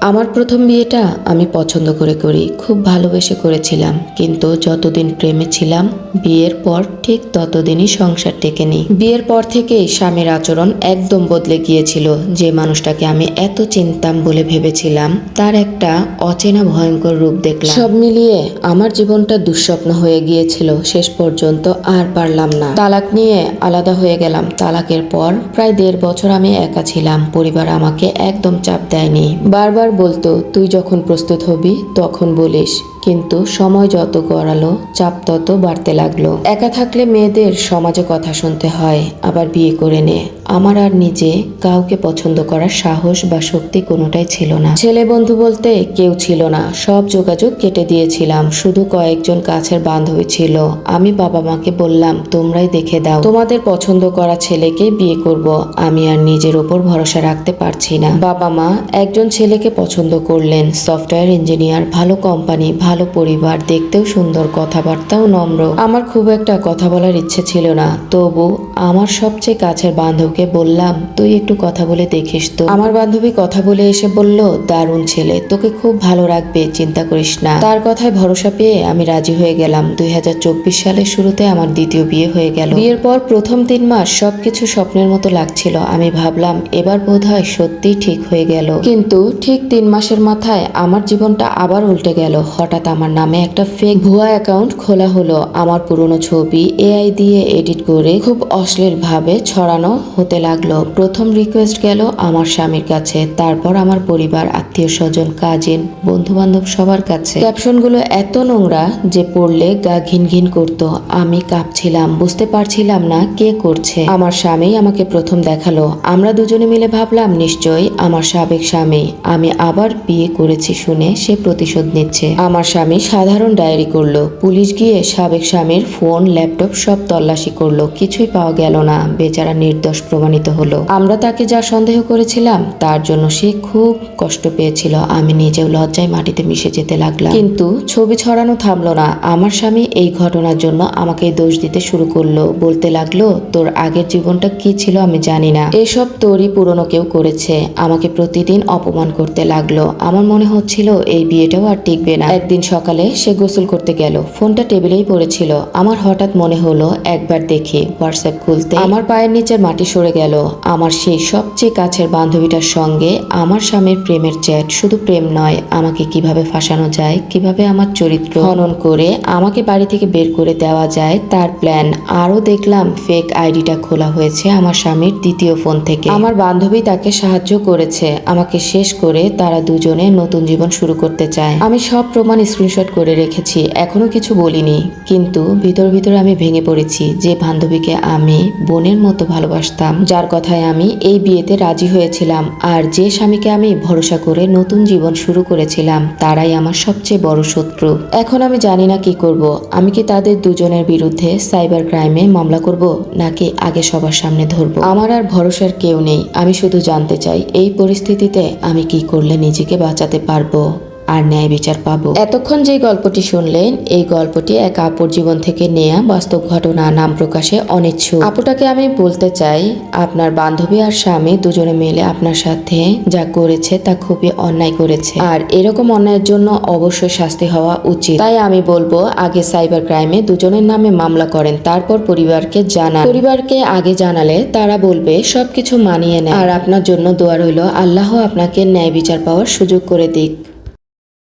আমার প্রথম বিয়েটা আমি পছন্দ করে করি, খুব ভালোবেসে করেছিলাম। কিন্তু যতদিন প্রেমে ছিলাম, বিয়ের পর ঠিক ততদিনই সংসার টেকেনি বিয়ের পর থেকেই স্বামীর আচরণ একদম বদলে গিয়েছিল। যে মানুষটাকে আমি এত চিনতাম বলে ভেবেছিলাম, তার একটা অচেনা ভয়ঙ্কর রূপ দেখলাম। সব মিলিয়ে আমার জীবনটা দুঃস্বপ্ন হয়ে গিয়েছিল। শেষ পর্যন্ত আর পারলাম না। তালাক নিয়ে আলাদা হয়ে গেলাম। তালাকের পর প্রায় দেড় বছর আমি একা ছিলাম। পরিবার আমাকে একদম চাপ দেয়নি। বারবার বলতো, তুই যখন প্রস্তুত হবি, তখন বলিস। কিন্তু সময় যত গড়ালো, চাপ তত বাড়তে লাগল। একা থাকলে মেয়েদের সমাজে কথা শুনতে হয়, আবার বিয়ে করে নে। আমার আর নিজে কাউকে পছন্দ করার সাহস বা শক্তি কোনোটাই ছিল না। ছেলে বন্ধু বলতে কেউ ছিল না। সব যোগাযোগ কেটে দিয়েছিলাম। শুধু কয়েকজন কাছের বান্ধবী ছিল। আমি বাবা মাকে বললাম, তোমরাই দেখে দাও। তোমাদের পছন্দ করা ছেলেকে বিয়ে করব। আমি আর নিজের ওপর ভরসা রাখতে পারছি না। বাবা মা একজন ছেলেকে পছন্দ করলেন। সফটওয়্যার ইঞ্জিনিয়ার, ভালো কোম্পানি, ভালো পরিবার, দেখতেও সুন্দর কথাবার্তাও নম্র। আমার খুব একটা কথা বলার ইচ্ছে ছিল না। তবু আমার সবচেয়ে কাছের বান্ধবকে বললাম, তুই একটু কথা বলে দেখিস তো। আমার বান্ধবী কথা বলে এসে বলল, দারুণ ছেলে, তোকে খুব ভালো রাখবে, চিন্তা করিস না। তার কথায় ভরসা পেয়ে আমি রাজি হয়ে গেলাম। দুই সালের শুরুতে আমার দ্বিতীয় বিয়ে হয়ে গেল। বিয়ের পর প্রথম তিন মাস সবকিছু স্বপ্নের মতো লাগছিল। আমি ভাবলাম, এবার বোধহয় সত্যি ঠিক হয়ে গেল। কিন্তু ঠিক তিন মাসের মাথায় আমার জীবনটা আবার উল্টে গেল। হঠাৎ আমার নামে একটা ফেক ভুয়া অ্যাকাউন্ট খোলা হলো। আমার পুরনো ছবি এআই দিয়ে এডিট করে খুব অশ্লীল ভাবে ছড়ানো হতে লাগল। প্রথম রিকোয়েস্ট গেল আমার স্বামীর কাছে, তারপর আমার পরিবার, আত্মীয় স্বজন কাজিন বন্ধু বান্ধব সবার কাছে। ক্যাপশনগুলো এত নোংরা যে পড়লে গা ঘিন ঘিন করতো। আমি কাঁপছিলাম, বুঝতে পারছিলাম না কে করছে। আমার স্বামী আমাকে প্রথম দেখাল। আমরা দুজনে মিলে ভাবলাম, নিশ্চয়ই আমার সাবেক স্বামী। আমি আবার বিয়ে করেছি শুনে সে প্রতিশোধ নিচ্ছে। আমার স্বামী সাধারণ ডায়েরি করল। পুলিশ গিয়ে সাবেক স্বামীর ফোন, ল্যাপটপ সব তল্লাশি করল। কিছুই পাওয়া গেল না। বেচারা নির্দোষ প্রমাণিত হলো। আমরা তাকে যা সন্দেহ করেছিলাম, তার জন্য সে খুব কষ্ট পেয়েছিল। আমি নিজেও লজ্জায় মাটিতে মিশে যেতে লাগলাম। কিন্তু ছবি ছড়ানো থামলো না। আমার স্বামী এই ঘটনার জন্য আমাকে দোষ দিতে শুরু করল। বলতে লাগল, তোর আগের জীবনটা কি ছিল আমি জানি না। এসব তোরই পুরনো কেউ করেছে। আমাকে প্রতিদিন অপমান করতে লাগল। আমার মনে হচ্ছিল এই বিয়েটাও আর টিকবে না। একদিন সকালে সে গোসল করতে গেল। ফোনটা টেবিলেই পড়েছিল। আমার হঠাৎ মনে হলো, একবার দেখি হোয়াটসঅ্যাপ খুলতে। আমার পায়ের নিচে মাটি সরে গেল। আমার সেই সবচেয়ে কাছের বান্ধবীটার সঙ্গে আমার স্বামীর প্রেমের চ্যাট শুধু প্রেম নয়, আমাকে কীভাবে ফাঁসানো যায়, কীভাবে আমার চরিত্র হনন করে আমাকে বাড়ি থেকে বের করে দেওয়া যায়, তার প্ল্যান আরও দেখলাম ফেক আইডিটা খোলা হয়েছে আমার স্বামীর দ্বিতীয় ফোন থেকে। আমার বান্ধবী তাকে সাহায্য করেছে, আমাকে শেষ করে তারা দুজনে নতুন জীবন শুরু করতে চায়। আমি সব প্রমাণ স্ক্রিনশট করে রেখেছি, এখনও কিছু বলিনি। কিন্তু ভিতর ভিতরে আমি ভেঙে পড়েছি যে বান্ধবীকে আমি বোনের মতো ভালোবাসতাম। যার কথায় আমি এই বিয়েতে রাজি হয়েছিলাম। আর যে স্বামীকে আমি ভরসা করে নতুন জীবন শুরু করেছিলাম, তারাই আমার সবচেয়ে বড় শত্রু। এখন আমি জানি না কি করব। আমি কি তাদের দুজনের বিরুদ্ধে সাইবার ক্রাইমে মামলা করব, নাকি আগে সবার সামনে ধরবো? আমার আর ভরসার কেউ নেই। আমি শুধু জানতে চাই, এই পরিস্থিতিতে আমি কি করলে নিজেকে বাঁচাতে পারব? আর ন্যায় বিচার পাবো। এতক্ষণ যে গল্পটি শুনলেন, এই গল্পটি এক আপুর জীবন থেকে নেয়া বাস্তব ঘটনা নাম প্রকাশে অনিচ্ছুক। আপুটাকে আমি বলতে চাই, আপনার বান্ধবী আর স্বামী দুজনে মিলে আপনার সাথে যা করেছে তা খুবই অন্যায় করেছে। আর এরকম অন্যায়ের জন্য অবশ্যই শাস্তি হওয়া উচিত। তাই আমি বলব, আগে সাইবার ক্রাইমে দুজনের নামে মামলা করেন, তারপর পরিবারকে জানান। পরিবারকে আগে জানালে তারা বলবে, সবকিছু মানিয়ে নেয় আর আপনার জন্য দোয়া রইল, আল্লাহ আপনাকে ন্যায় বিচার পাওয়ার সুযোগ করে দিক।